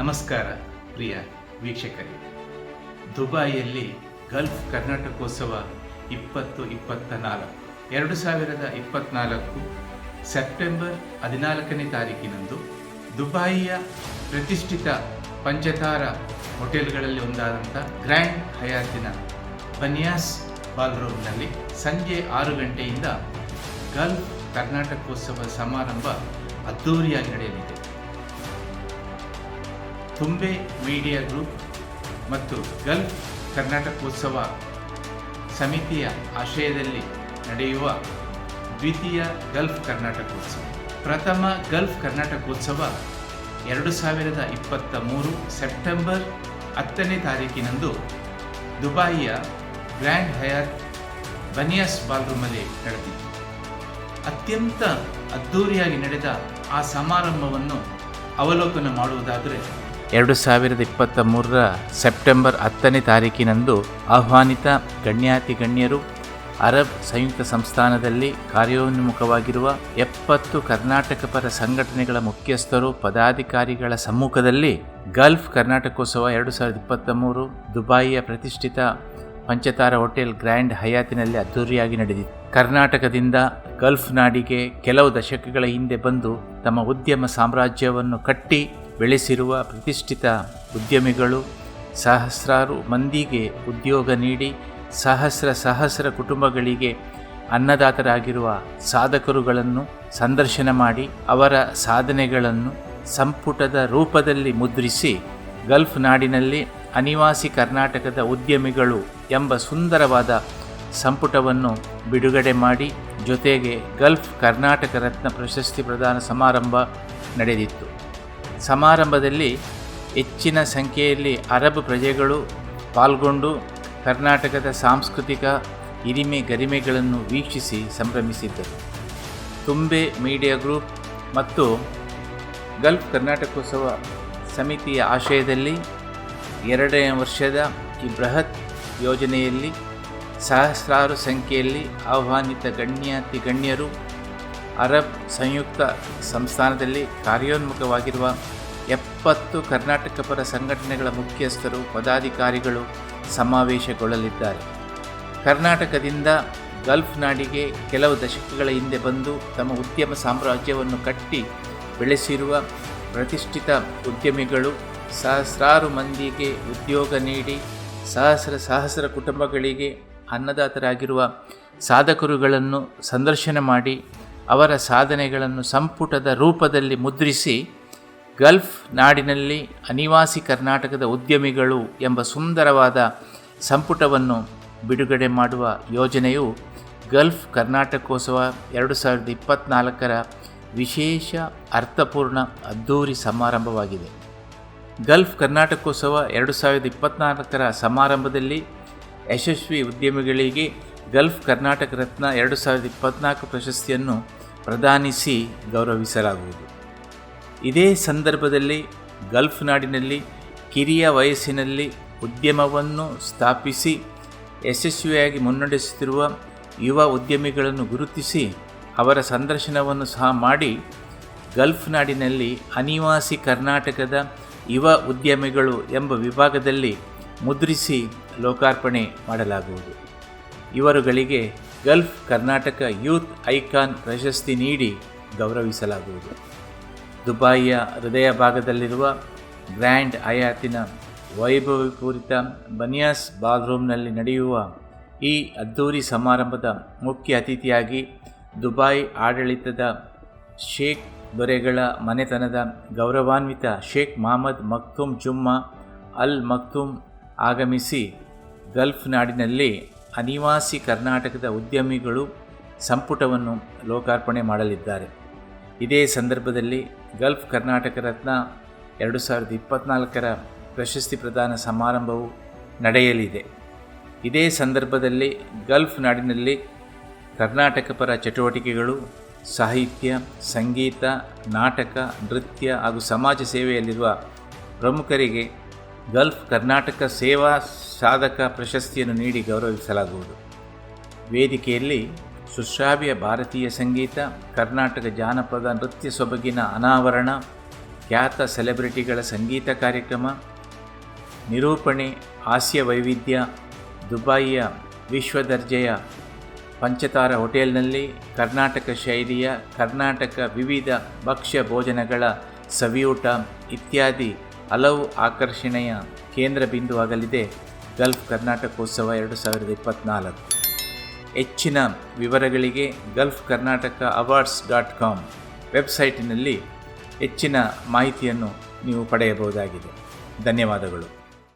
ನಮಸ್ಕಾರ, ಪ್ರಿಯ ವೀಕ್ಷಕರಿಗೆ ದುಬಾಯಿಯಲ್ಲಿ ಗಲ್ಫ್ ಕರ್ನಾಟಕೋತ್ಸವ ಇಪ್ಪತ್ತು ಇಪ್ಪತ್ತ ನಾಲ್ಕು ಎರಡು ಸಾವಿರದ ಇಪ್ಪತ್ನಾಲ್ಕು ಸೆಪ್ಟೆಂಬರ್ ಹದಿನಾಲ್ಕನೇ ತಾರೀಕಿನಂದು ದುಬಾಯಿಯ ಪ್ರತಿಷ್ಠಿತ ಪಂಚತಾರ ಹೋಟೆಲ್ಗಳಲ್ಲಿ ಒಂದಾದಂಥ ಗ್ರ್ಯಾಂಡ್ ಹಯಾತಿನ ಬನ್ಯಾಸ್ ಬಾಲ್ರೂಮ್ನಲ್ಲಿ ಸಂಜೆ ಆರು ಗಂಟೆಯಿಂದ ಗಲ್ಫ್ ಕರ್ನಾಟಕೋತ್ಸವ ಸಮಾರಂಭ ಅದ್ಧೂರಿಯಾಗಿ ನಡೆಯಲಿದೆ. ತುಂಬೆ ಮೀಡಿಯಾ ಗ್ರೂಪ್ ಮತ್ತು ಗಲ್ಫ್ ಕರ್ನಾಟಕೋತ್ಸವ ಸಮಿತಿಯ ಆಶಯದಲ್ಲಿ ನಡೆಯುವ ದ್ವಿತೀಯ ಗಲ್ಫ್ ಕರ್ನಾಟಕೋತ್ಸವ. ಪ್ರಥಮ ಗಲ್ಫ್ ಕರ್ನಾಟಕೋತ್ಸವ ಎರಡು ಸಾವಿರದ ಇಪ್ಪತ್ತ ಮೂರು ಸೆಪ್ಟೆಂಬರ್ ಹತ್ತನೇ ತಾರೀಕಿನಂದು ದುಬಾಯಿಯ ಗ್ರ್ಯಾಂಡ್ ಹಯಾತ್ ಬನಿಯಾಸ್ ಬಾಲ್ರೂಮಲ್ಲಿ ನಡೆದಿತ್ತು. ಅತ್ಯಂತ ಅದ್ಧೂರಿಯಾಗಿ ನಡೆದ ಆ ಸಮಾರಂಭವನ್ನು ಅವಲೋಕನ ಮಾಡುವುದಾದರೆ ಎರಡು ಸಾವಿರದ ಇಪ್ಪತ್ತ ಮೂರರ ಸೆಪ್ಟೆಂಬರ್ ಹತ್ತನೇ ತಾರೀಕಿನಂದು ಆಹ್ವಾನಿತ ಗಣ್ಯಾತಿ ಗಣ್ಯರು ಅರಬ್ ಸಂಯುಕ್ತ ಸಂಸ್ಥಾನದಲ್ಲಿ ಕಾರ್ಯೋನ್ಮುಖವಾಗಿರುವ ಎಪ್ಪತ್ತು ಕರ್ನಾಟಕ ಪರ ಸಂಘಟನೆಗಳ ಮುಖ್ಯಸ್ಥರು, ಪದಾಧಿಕಾರಿಗಳ ಸಮ್ಮುಖದಲ್ಲಿ ಗಲ್ಫ್ ಕರ್ನಾಟಕೋತ್ಸವ ಎರಡು ಸಾವಿರದ ಇಪ್ಪತ್ತ ಮೂರು ದುಬಾಯಿಯ ಪ್ರತಿಷ್ಠಿತ ಪಂಚತಾರ ಹೋಟೆಲ್ ಗ್ರ್ಯಾಂಡ್ ಹಯಾತಿನಲ್ಲಿ ಅದ್ದೂರಿಯಾಗಿ ನಡೆದಿತ್ತು. ಕರ್ನಾಟಕದಿಂದ ಗಲ್ಫ್ ನಾಡಿಗೆ ಕೆಲವು ದಶಕಗಳ ಹಿಂದೆ ಬಂದು ತಮ್ಮ ಉದ್ಯಮ ಸಾಮ್ರಾಜ್ಯವನ್ನು ಕಟ್ಟಿ ಬೆಳೆಸಿರುವ ಪ್ರತಿಷ್ಠಿತ ಉದ್ಯಮಿಗಳು ಸಹಸ್ರಾರು ಮಂದಿಗೆ ಉದ್ಯೋಗ ನೀಡಿ ಸಹಸ್ರ ಸಹಸ್ರ ಕುಟುಂಬಗಳಿಗೆ ಅನ್ನದಾತರಾಗಿರುವ ಸಾಧಕರುಗಳನ್ನು ಸಂದರ್ಶನ ಮಾಡಿ ಅವರ ಸಾಧನೆಗಳನ್ನು ಸಂಪುಟದ ರೂಪದಲ್ಲಿ ಮುದ್ರಿಸಿ ಗಲ್ಫ್ ನಾಡಿನಲ್ಲಿ ಅನಿವಾಸಿ ಕರ್ನಾಟಕದ ಉದ್ಯಮಿಗಳು ಎಂಬ ಸುಂದರವಾದ ಸಂಪುಟವನ್ನು ಬಿಡುಗಡೆ ಮಾಡಿ ಜೊತೆಗೆ ಗಲ್ಫ್ ಕರ್ನಾಟಕ ರತ್ನ ಪ್ರಶಸ್ತಿ ಪ್ರದಾನ ಸಮಾರಂಭ ನಡೆದಿತ್ತು. ಸಮಾರಂಭದಲ್ಲಿ ಹೆಚ್ಚಿನ ಸಂಖ್ಯೆಯಲ್ಲಿ ಅರಬ್ ಪ್ರಜೆಗಳು ಪಾಲ್ಗೊಂಡು ಕರ್ನಾಟಕದ ಸಾಂಸ್ಕೃತಿಕ ಹಿರಿಮೆ ಗರಿಮೆಗಳನ್ನು ವೀಕ್ಷಿಸಿ ಸಂಭ್ರಮಿಸಿದ್ದರು. ತುಂಬೆ ಮೀಡಿಯಾ ಗ್ರೂಪ್ ಮತ್ತು ಗಲ್ಫ್ ಕರ್ನಾಟಕೋತ್ಸವ ಸಮಿತಿಯ ಆಶಯದಲ್ಲಿ ಎರಡನೇ ವರ್ಷದ ಈ ಬೃಹತ್ ಯೋಜನೆಯಲ್ಲಿ ಸಹಸ್ರಾರು ಸಂಖ್ಯೆಯಲ್ಲಿ ಆಹ್ವಾನಿತ ಗಣ್ಯಾತಿ ಗಣ್ಯರು ಅರಬ್ ಸಂಯುಕ್ತ ಸಂಸ್ಥಾನದಲ್ಲಿ ಕಾರ್ಯೋನ್ಮುಖವಾಗಿರುವ ಎಪ್ಪತ್ತು ಕರ್ನಾಟಕ ಪರ ಸಂಘಟನೆಗಳ ಮುಖ್ಯಸ್ಥರು, ಪದಾಧಿಕಾರಿಗಳು ಸಮಾವೇಶಗೊಳ್ಳಲಿದ್ದಾರೆ. ಕರ್ನಾಟಕದಿಂದ ಗಲ್ಫ್ ನಾಡಿಗೆ ಕೆಲವು ದಶಕಗಳ ಹಿಂದೆ ಬಂದು ತಮ್ಮ ಉದ್ಯಮ ಸಾಮ್ರಾಜ್ಯವನ್ನು ಕಟ್ಟಿ ಬೆಳೆಸಿರುವ ಪ್ರತಿಷ್ಠಿತ ಉದ್ಯಮಿಗಳು ಸಹಸ್ರಾರು ಮಂದಿಗೆ ಉದ್ಯೋಗ ನೀಡಿ ಸಹಸ್ರ ಸಹಸ್ರ ಕುಟುಂಬಗಳಿಗೆ ಅನ್ನದಾತರಾಗಿರುವ ಸಾಧಕರುಗಳನ್ನು ಸಂದರ್ಶನ ಮಾಡಿ ಅವರ ಸಾಧನೆಗಳನ್ನು ಸಂಪುಟದ ರೂಪದಲ್ಲಿ ಮುದ್ರಿಸಿ ಗಲ್ಫ್ ನಾಡಿನಲ್ಲಿ ಅನಿವಾಸಿ ಕರ್ನಾಟಕದ ಉದ್ಯಮಿಗಳು ಎಂಬ ಸುಂದರವಾದ ಸಂಪುಟವನ್ನು ಬಿಡುಗಡೆ ಮಾಡುವ ಯೋಜನೆಯು ಗಲ್ಫ್ ಕರ್ನಾಟಕೋತ್ಸವ ಎರಡು ಸಾವಿರದ ಇಪ್ಪತ್ತ್ನಾಲ್ಕರ ವಿಶೇಷ ಅರ್ಥಪೂರ್ಣ ಅದ್ಧೂರಿ ಸಮಾರಂಭವಾಗಿದೆ. ಗಲ್ಫ್ ಕರ್ನಾಟಕೋತ್ಸವ ಎರಡು ಸಾವಿರದ ಇಪ್ಪತ್ತ್ನಾಲ್ಕರ ಸಮಾರಂಭದಲ್ಲಿ ಯಶಸ್ವಿ ಉದ್ಯಮಿಗಳಿಗೆ ಗಲ್ಫ್ ಕರ್ನಾಟಕ ರತ್ನ ಎರಡು ಸಾವಿರದ ಇಪ್ಪತ್ತ್ನಾಲ್ಕು ಪ್ರಶಸ್ತಿಯನ್ನು ಪ್ರದಾನಿಸಿ ಗೌರವಿಸಲಾಗುವುದು. ಇದೇ ಸಂದರ್ಭದಲ್ಲಿ ಗಲ್ಫ್ ನಾಡಿನಲ್ಲಿ ಕಿರಿಯ ವಯಸ್ಸಿನಲ್ಲಿ ಉದ್ಯಮವನ್ನು ಸ್ಥಾಪಿಸಿ ಯಶಸ್ವಿಯಾಗಿ ಮುನ್ನಡೆಸುತ್ತಿರುವ ಯುವ ಉದ್ಯಮಿಗಳನ್ನು ಗುರುತಿಸಿ ಅವರ ಸಂದರ್ಶನವನ್ನು ಸಹ ಮಾಡಿ ಗಲ್ಫ್ ನಾಡಿನಲ್ಲಿ ಅನಿವಾಸಿ ಕರ್ನಾಟಕದ ಯುವ ಉದ್ಯಮಿಗಳು ಎಂಬ ವಿಭಾಗದಲ್ಲಿ ಮುದ್ರಿಸಿ ಲೋಕಾರ್ಪಣೆ ಮಾಡಲಾಗುವುದು. ಇವರುಗಳಿಗೆ ಗಲ್ಫ್ ಕರ್ನಾಟಕ ಯೂತ್ ಐಕಾನ್ ಪ್ರಶಸ್ತಿ ನೀಡಿ ಗೌರವಿಸಲಾಗುವುದು. ದುಬಾಯಿಯ ಹೃದಯ ಭಾಗದಲ್ಲಿರುವ ಗ್ರ್ಯಾಂಡ್ ಆಯಾತಿನ ವೈಭವಪೂರಿತ ಬನಿಯಾಸ್ ಬಾಲ್ರೂಮ್ನಲ್ಲಿ ನಡೆಯುವ ಈ ಅದ್ಧೂರಿ ಸಮಾರಂಭದ ಮುಖ್ಯ ಅತಿಥಿಯಾಗಿ ದುಬಾಯಿ ಆಡಳಿತದ ಶೇಖ್ ದೊರೆಗಳ ಮನೆತನದ ಗೌರವಾನ್ವಿತ ಶೇಖ್ ಮಹಮ್ಮದ್ ಮಕ್ತುಮ್ ಜುಮ್ಮಾ ಅಲ್ ಮಕ್ತೂಮ್ ಆಗಮಿಸಿ ಗಲ್ಫ್ ನಾಡಿನಲ್ಲಿ ಅನಿವಾಸಿ ಕರ್ನಾಟಕದ ಉದ್ಯಮಿಗಳು ಸಂಪುಟವನ್ನು ಲೋಕಾರ್ಪಣೆ ಮಾಡಲಿದ್ದಾರೆ. ಇದೇ ಸಂದರ್ಭದಲ್ಲಿ ಗಲ್ಫ್ ಕರ್ನಾಟಕ ರತ್ನ ಎರಡು ಸಾವಿರದ ಇಪ್ಪತ್ನಾಲ್ಕರ ಪ್ರಶಸ್ತಿ ಪ್ರದಾನ ಸಮಾರಂಭವು ನಡೆಯಲಿದೆ. ಇದೇ ಸಂದರ್ಭದಲ್ಲಿ ಗಲ್ಫ್ ನಾಡಿನಲ್ಲಿ ಕರ್ನಾಟಕ ಪರ ಚಟುವಟಿಕೆಗಳು, ಸಾಹಿತ್ಯ, ಸಂಗೀತ, ನಾಟಕ, ನೃತ್ಯ ಹಾಗೂ ಸಮಾಜ ಸೇವೆಯಲ್ಲಿರುವ ಪ್ರಮುಖರಿಗೆ ಗಲ್ಫ್ ಕರ್ನಾಟಕ ಸೇವಾ ಸಾಧಕ ಪ್ರಶಸ್ತಿಯನ್ನು ನೀಡಿ ಗೌರವಿಸಲಾಗುವುದು. ವೇದಿಕೆಯಲ್ಲಿ ಸುಶ್ರಾವ್ಯ ಭಾರತೀಯ ಸಂಗೀತ, ಕರ್ನಾಟಕ ಜಾನಪದ ನೃತ್ಯ ಸೊಬಗಿನ ಅನಾವರಣ, ಖ್ಯಾತ ಸೆಲೆಬ್ರಿಟಿಗಳ ಸಂಗೀತ ಕಾರ್ಯಕ್ರಮ, ನಿರೂಪಣೆ, ಹಾಸ್ಯ ವೈವಿಧ್ಯ, ದುಬಾಯಿಯ ವಿಶ್ವದರ್ಜೆಯ ಪಂಚತಾರ ಹೋಟೆಲ್ನಲ್ಲಿ ಕರ್ನಾಟಕ ಶೈಲಿಯ, ಕರ್ನಾಟಕ ವಿವಿಧ ಭಕ್ಷ್ಯ ಭೋಜನಗಳ ಸವಿಯೂಟ ಇತ್ಯಾದಿ ಹಲವು ಆಕರ್ಷಣೆಯ ಕೇಂದ್ರ ಬಿಂದುವಾಗಲಿದೆ. ಗಲ್ಫ್ ಕರ್ನಾಟಕೋತ್ಸವ ಎರಡು ಸಾವಿರದ ಇಪ್ಪತ್ತ್ನಾಲ್ಕು ಹೆಚ್ಚಿನ ವಿವರಗಳಿಗೆ Gulf Karnataka awards dot com ವೆಬ್ಸೈಟಿನಲ್ಲಿ ಹೆಚ್ಚಿನ ಮಾಹಿತಿಯನ್ನು ನೀವು ಪಡೆಯಬಹುದಾಗಿದೆ. ಧನ್ಯವಾದಗಳು.